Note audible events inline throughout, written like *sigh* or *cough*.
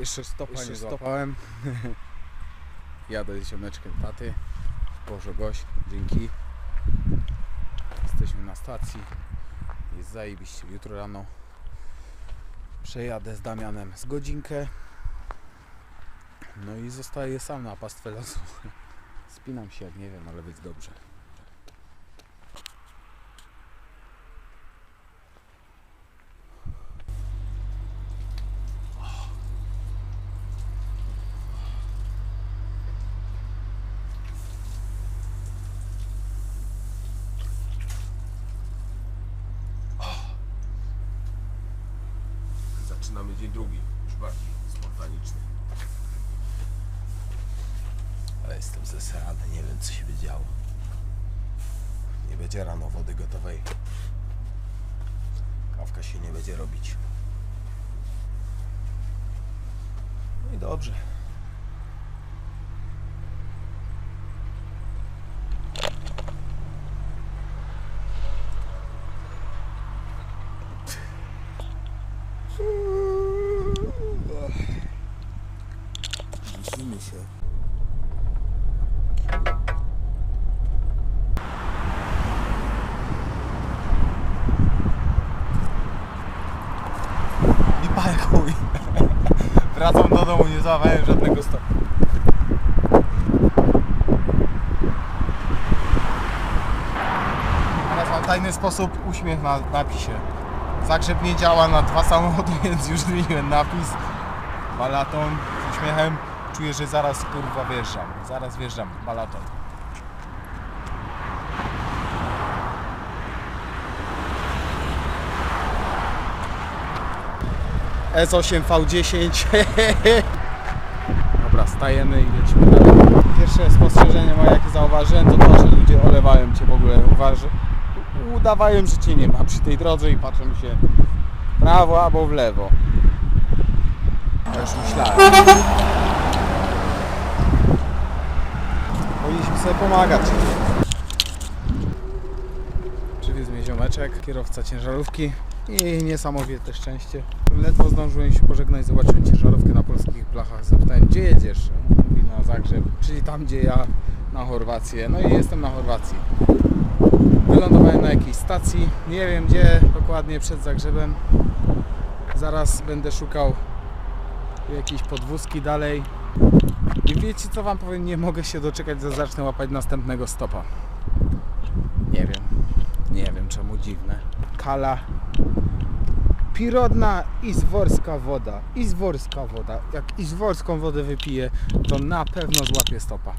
Jeszcze stopa Jeszcze nie stopa. złapałem. *laughs* Jadę z ziomeczkiem taty. Boże gość, dzięki. Jesteśmy na stacji. Jest zajebiście. Jutro rano przejadę z Damianem z godzinkę. No i zostaję sam na pastwę losu. *laughs* Spinam się jak nie wiem, ale być dobrze. Zaczynamy dzień drugi, już bardziej spontaniczny. Ale jestem zesrany, nie wiem co się będzie działo. Nie będzie rano wody gotowej. Kawka się nie będzie robić. No i dobrze. Się. Lipa jak chuj. *laughs* Wracam do domu, nie złapałem żadnego stopu. Teraz tajny sposób uśmiech na napisie. Zagrzeb nie działa na dwa samochody, *laughs* więc już zmieniłem napis. Balaton z uśmiechem. Czuję, że zaraz kurwa wjeżdżam. Zaraz wjeżdżam. Balaton. S8 V10 *laughs* Dobra, stajemy i lecimy dalej. Pierwsze spostrzeżenie moje jakie zauważyłem to to, że ludzie olewają Cię w ogóle, uważy, udawają, że Cię nie ma przy tej drodze i patrzą się w prawo albo w lewo. Ja już myślałem. Sobie pomagać. Przywiózł mnie ziomeczek, kierowca ciężarówki i niesamowite szczęście. Ledwo zdążyłem się pożegnać, zobaczyłem ciężarówkę na polskich blachach. Zapytałem, gdzie jedziesz? Mówi na Zagrzeb, czyli tam, gdzie ja na Chorwację. No i jestem na Chorwacji. Wylądowałem na jakiejś stacji, nie wiem gdzie, dokładnie przed Zagrzebem. Zaraz będę szukał jakiejś podwózki dalej. I wiecie co wam powiem, nie mogę się doczekać, że zacznę łapać następnego stopa. Nie wiem. Nie wiem czemu dziwne. Kala. Pirodna izworska woda. Izworska woda. Jak izworską wodę wypiję, to na pewno złapię stopa.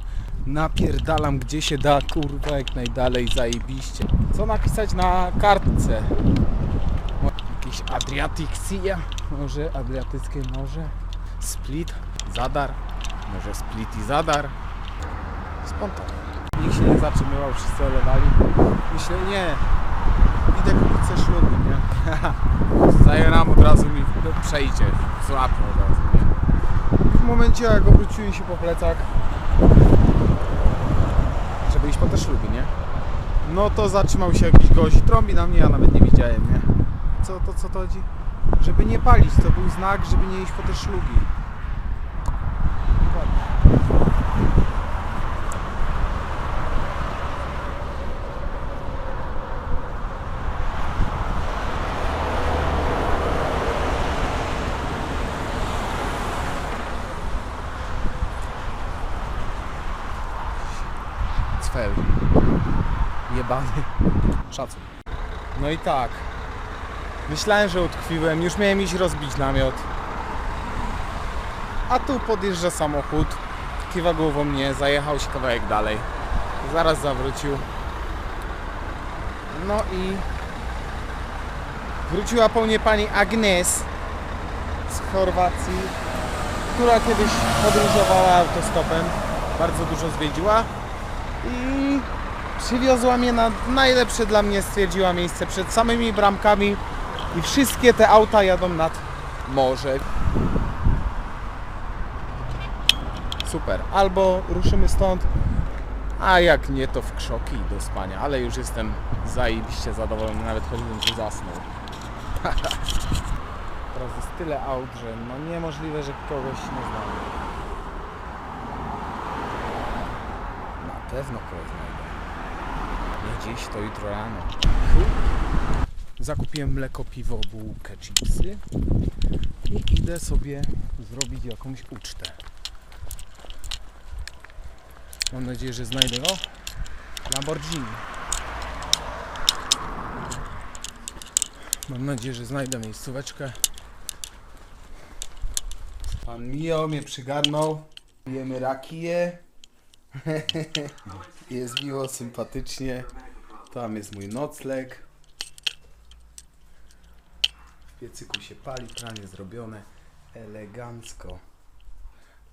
Napierdalam gdzie się da, kurwa, jak najdalej, zajebiście. Co napisać na kartce? Jakiś Adriatic Sea? Może Adriatyckie Morze? Split? Zadar? Może Split i Zadar? Spontane. Nikt się nie zatrzymywał, wszyscy olewali. Myślę, nie, idę kupić coś ślubu, nie? *laughs* Zajeram od razu mi przejdzie, złapię od razu, nie? W momencie jak obróciłem się po plecach, żeby iść po te śluby, nie? No to zatrzymał się jakiś gość, trąbi na mnie, ja nawet nie widziałem, nie? Co to, co to chodzi? Żeby nie palić, to był znak, żeby nie iść po te szlugi. Dokładnie. Cfel. Jebany. Szacun. No i tak. Myślałem, że utkwiłem. Już miałem iść rozbić namiot. A tu podjeżdża samochód. Kiwa głową mnie. Zajechał się kawałek dalej. Zaraz zawrócił. No i wróciła po mnie pani Agnes z Chorwacji, która kiedyś podróżowała autostopem. Bardzo dużo zwiedziła i przywiozła mnie na najlepsze dla mnie stwierdziła miejsce przed samymi bramkami i wszystkie te auta jadą nad morze. Super. Albo ruszymy stąd, a jak nie to w krzoki do spania, ale już jestem zajebiście zadowolony, nawet choćbym tu zasnął. *laughs* teraz jest tyle aut, że no niemożliwe, że kogoś nie znam. Pewno kogoś znajdę. Nie dziś, to jutro rano. Zakupiłem mleko, piwo, bułkę, chipsy i idę sobie zrobić jakąś ucztę. Mam nadzieję, że znajdę o Lamborghini. Mam nadzieję, że znajdę miejscóweczkę. Pan Mio mnie przygarnął. Jemy rakiję. *laughs* jest miło, sympatycznie. Tam jest mój nocleg. W piecyku się pali, pranie zrobione elegancko.